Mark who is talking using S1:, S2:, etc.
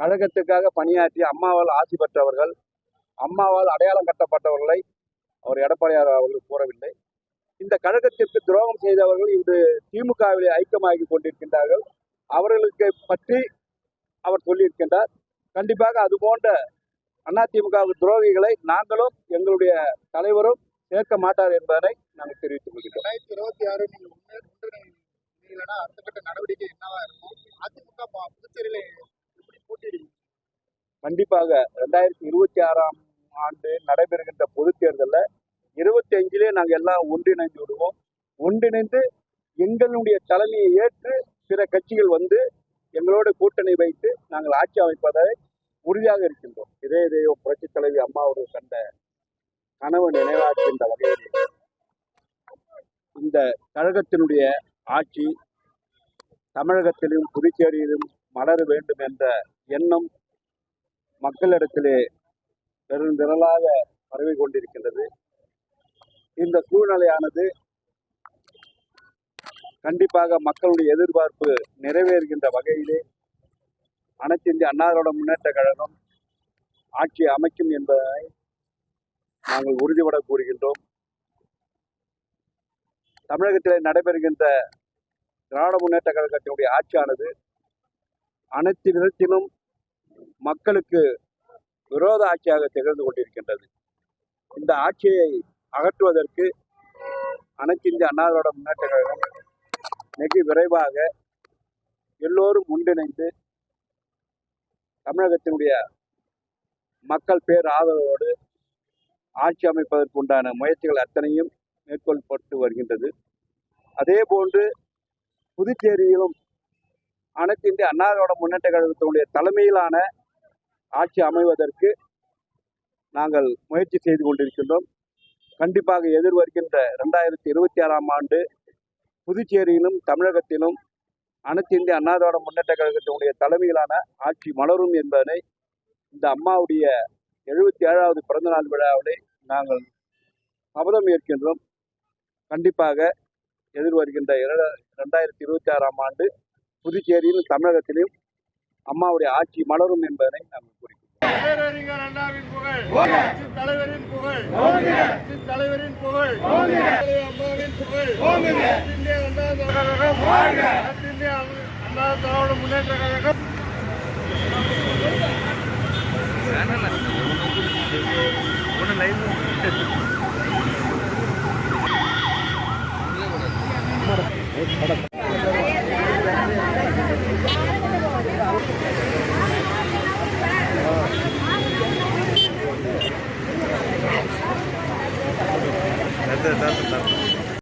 S1: கழகத்துக்காக பணியாற்றி அம்மாவால் ஆசி பெற்றவர்கள் அம்மாவால் அடையாளம் கட்டப்பட்டவர்களை அவர் எடப்பாடியார் அவர்கள் கூறவில்லை. இந்த கழகத்திற்கு துரோகம் செய்தவர்கள் இன்று திமுகவிலே ஐக்கியமாகி கொண்டிருக்கின்றார்கள். அவர்களுக்கு பற்றி அவர் சொல்லியிருக்கின்றார். கண்டிப்பாக அது போன்ற அதிமுக துரோகிகளை நாங்களும் எங்களுடைய தலைவரும் சேர்க்க மாட்டார் என்பதனை நாங்கள் தெரிவித்துக் கொள்கிறோம் கண்டிப்பாக ரெண்டாயிரத்தி இருபத்தி ஆறாம் ஆண்டு நடைபெறுகின்ற பொதுத் தேர்தலில் இருபத்தி அஞ்சிலே நாங்கள் எல்லாம் ஒன்றிணைந்து விடுவோம். ஒன்றிணைந்து எங்களுடைய தலைமையை ஏற்று பிற கட்சிகள் வந்து எங்களோட கூட்டணி வைத்து நாங்கள் ஆட்சி அமைப்பதை உறுதியாக இருக்கின்றோம். இதே இதையோ புரட்சி தலைவி அம்மா அவர்கள் கண்ட கனவு நினைவாக்கின்ற வகையில் இந்த கழகத்தினுடைய ஆட்சி தமிழகத்திலும் புதுச்சேரியிலும் மலர வேண்டும் என்ற எண்ணம் மக்களிடத்திலே பெருந்திரளாக பரவி கொண்டிருக்கின்றது. இந்த சூழ்நிலையானது கண்டிப்பாக மக்களுடைய எதிர்பார்ப்பு நிறைவேறுகின்ற வகையிலே அனைத்து இந்திய அன்னாரோட முன்னேற்ற கழகம் ஆட்சி அமைக்கும் என்பதை நாங்கள் உறுதிபட கூறுகின்றோம். தமிழகத்தில் நடைபெறுகின்ற திராவிட முன்னேற்ற கழகத்தினுடைய ஆட்சியானது அனைத்து விதத்திலும் மக்களுக்கு விரோத ஆட்சியாக திகழ்ந்து கொண்டிருக்கின்றது. இந்த ஆட்சியை அகற்றுவதற்கு அனைத்து இந்திய அண்ணாதிராவிட முன்னேற்ற கழகம் மிக விரைவாக எல்லோரும் ஒன்றிணைந்து தமிழகத்தினுடைய மக்கள் பேர் ஆதரவோடு ஆட்சி அமைப்பதற்கு உண்டான முயற்சிகள் அத்தனையும் மேற்கொள்ளப்பட்டு வருகின்றது. அதே போன்று புதுச்சேரியிலும் அனைத்து இந்திய அண்ணாதிராவிட முன்னேற்ற கழகத்தினுடைய தலைமையிலான ஆட்சி அமைவதற்கு நாங்கள் முயற்சி செய்து கொண்டிருக்கின்றோம். கண்டிப்பாக எதிர்வருகின்ற ரெண்டாயிரத்தி இருபத்தி ஆறாம் ஆண்டு புதுச்சேரியிலும் தமிழகத்திலும் அனைத்து இந்திய அண்ணா முன்னேற்ற கழகத்தினுடைய தலைமையிலான ஆட்சி மலரும் என்பதனை இந்த அம்மாவுடைய எழுபத்தி ஏழாவது பிறந்தநாள் விழாவிலே நாங்கள் சபதம் ஏற்கின்றோம் கண்டிப்பாக எதிர்வருகின்ற இர- ரெண்டாயிரத்தி இருபத்தி ஆறாம் ஆண்டு புதுச்சேரியிலும் தமிழகத்திலும் அம்மாவுடைய ஆட்சி மலரும் என்பதனை நாங்கள் கூறுகிறோம்
S2: பேரறிஞர் அண்ணாவின்